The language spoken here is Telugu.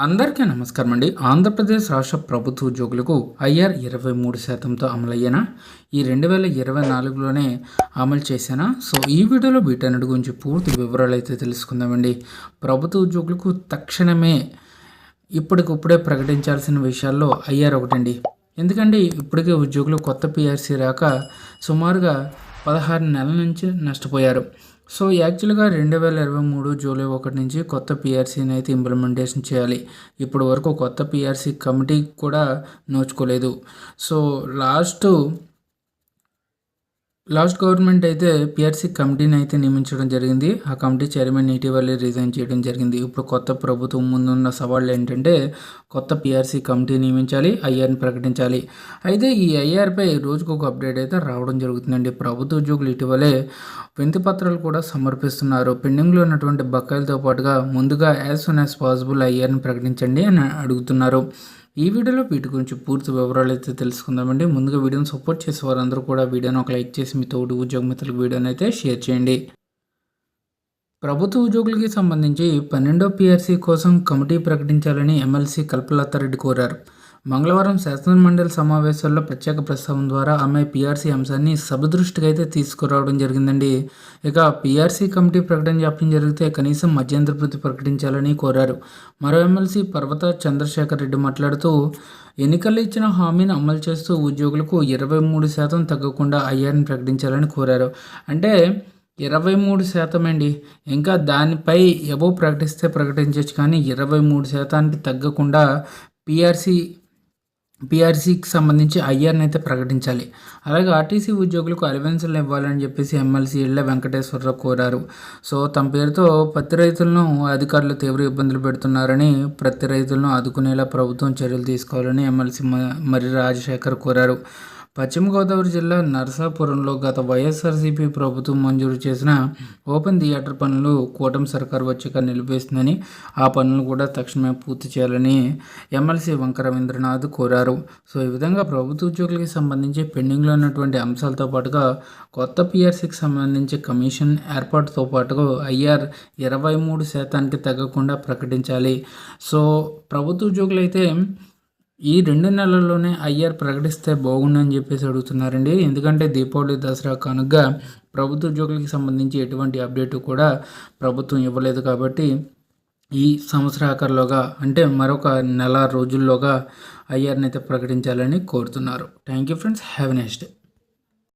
అందరికీ నమస్కారం అండి. ఆంధ్రప్రదేశ్ రాష్ట్ర ప్రభుత్వ ఉద్యోగులకు ఐఆర్ ఇరవై మూడు శాతంతో అమలయ్యేనా? ఈ రెండు వేల ఇరవై నాలుగులోనే అమలు చేశానా? సో ఈ వీడియోలో వీటన్నిటి గురించి పూర్తి వివరాలు అయితే తెలుసుకుందామండి. ప్రభుత్వ ఉద్యోగులకు తక్షణమే ఇప్పటికిప్పుడే ప్రకటించాల్సిన విషయాల్లో ఐఆర్ ఒకటండి. ఎందుకంటే ఇప్పటికే ఉద్యోగులు కొత్త పిఆర్సీ రాక సుమారుగా పదహారు నెలల నుంచి నష్టపోయారు. సో యాక్చువల్గా రెండు వేల ఇరవై మూడు జూలై ఒకటి నుంచి కొత్త పిఆర్సీని అయితే ఇంప్లిమెంటేషన్ చేయాలి. ఇప్పటి వరకు కొత్త పిఆర్సీ కమిటీ కూడా నోచుకోలేదు. సో లాస్ట్ లాస్ట్ గవర్నమెంట్ అయితే పిఆర్సీ కమిటీని అయితే నియమించడం జరిగింది. ఆ కమిటీ చైర్మన్ ఇటీవలే రిజైన్ చేయడం జరిగింది. ఇప్పుడు కొత్త ప్రభుత్వం ముందున్న సవాళ్ళు ఏంటంటే కొత్త పిఆర్సీ కమిటీ నియమించాలి ఐఆర్ని ప్రకటించాలి. అయితే ఈ ఐఆర్పై రోజుకు ఒక అప్డేట్ అయితే రావడం జరుగుతుందండి. ప్రభుత్వ ఉద్యోగులు ఇటీవలే వింత పత్రాలు కూడా సమర్పిస్తున్నారు. పెండింగ్లో ఉన్నటువంటి బకాయిలతో పాటుగా ముందుగా యాజ్ సూన్ యాజ్ పాసిబుల్ ఐఆర్ని ప్రకటించండి అని అడుగుతున్నారు. ఈ వీడియోలో వీటి గురించి పూర్తి వివరాలు అయితే తెలుసుకుందామండి. ముందుగా వీడియోని సపోర్ట్ చేసే వారందరూ కూడా వీడియోని ఒక లైక్ చేసి మీ తోటి ఉద్యోగ మిత్రులకు వీడియోని అయితే షేర్ చేయండి. ప్రభుత్వ ఉద్యోగులకి సంబంధించి పన్నెండో పిఆర్సీ కోసం కమిటీ ప్రకటించాలని ఎమ్మెల్సీ కల్పలతారెడ్డి కోరారు. మంగళవారం శాసనమండలి సమావేశాల్లో ప్రత్యేక ప్రస్తావం ద్వారా ఆమె పీఆర్సీ అంశాన్ని సభ దృష్టికి అయితే తీసుకురావడం జరిగిందండి. ఇక పీఆర్సీ కమిటీ ప్రకటన చెప్పడం జరిగితే కనీసం మధ్యంతర ప్రకటించాలని కోరారు. మరో ఎమ్మెల్సీ పర్వత చంద్రశేఖర్ రెడ్డి మాట్లాడుతూ ఎన్నికల్లో ఇచ్చిన హామీని అమలు చేస్తూ ఉద్యోగులకు ఇరవై మూడు శాతం తగ్గకుండా ఐఆర్ని ప్రకటించాలని కోరారు. అంటే ఇరవై మూడు శాతం అండి ఇంకా దానిపై ఎవో ప్రకటిస్తే ప్రకటించవచ్చు కానీ ఇరవై మూడు శాతానికి తగ్గకుండా పిఆర్సీ పీఆర్సీకి సంబంధించి ఐఆర్ని అయితే ప్రకటించాలి. అలాగే ఆర్టీసీ ఉద్యోగులకు అలవెన్సులు ఇవ్వాలని చెప్పేసి ఎమ్మెల్సీ ఇళ్ళ వెంకటేశ్వరరావు కోరారు. సో తమ పేరుతో పత్తి రైతులను అధికారులు తీవ్ర ఇబ్బందులు పెడుతున్నారని ప్రతి రైతులను ఆదుకునేలా ప్రభుత్వం చర్యలు తీసుకోవాలని ఎమ్మెల్సీ మరి రాజశేఖర్ కోరారు. పశ్చిమ గోదావరి జిల్లా నరసాపురంలో గత వైఎస్ఆర్సీపీ ప్రభుత్వం మంజూరు చేసిన ఓపెన్ థియేటర్ పనులు కూటమి సర్కారు వచ్చాక నిలిపేస్తుందని ఆ పనులు కూడా తక్షణమే పూర్తి చేయాలని ఎమ్మెల్సీ వంక రవీంద్రనాథ్ కోరారు. సో ఈ విధంగా ప్రభుత్వ ఉద్యోగులకి సంబంధించి పెండింగ్లో ఉన్నటువంటి అంశాలతో పాటుగా కొత్త పిఆర్సీకి సంబంధించి కమిషన్ ఏర్పాటుతో పాటుగా ఐఆర్ ఇరవై మూడు శాతానికి తగ్గకుండా ప్రకటించాలి. సో ప్రభుత్వ ఉద్యోగులు అయితే ఈ రెండు నెలల్లోనే ఐఆర్ ప్రకటిస్తే బాగుండని చెప్పేసి అడుగుతున్నారండి. ఎందుకంటే దీపావళి దసరా కనుక ప్రభుత్వ ఉద్యోగులకి సంబంధించి ఎటువంటి అప్డేట్ కూడా ప్రభుత్వం ఇవ్వలేదు కాబట్టి ఈ సంవత్సరాకర్లోగా అంటే మరొక నెల రోజుల్లోగా ఐఆర్ని అయితే ప్రకటించాలని కోరుతున్నారు. Thank you friends have next day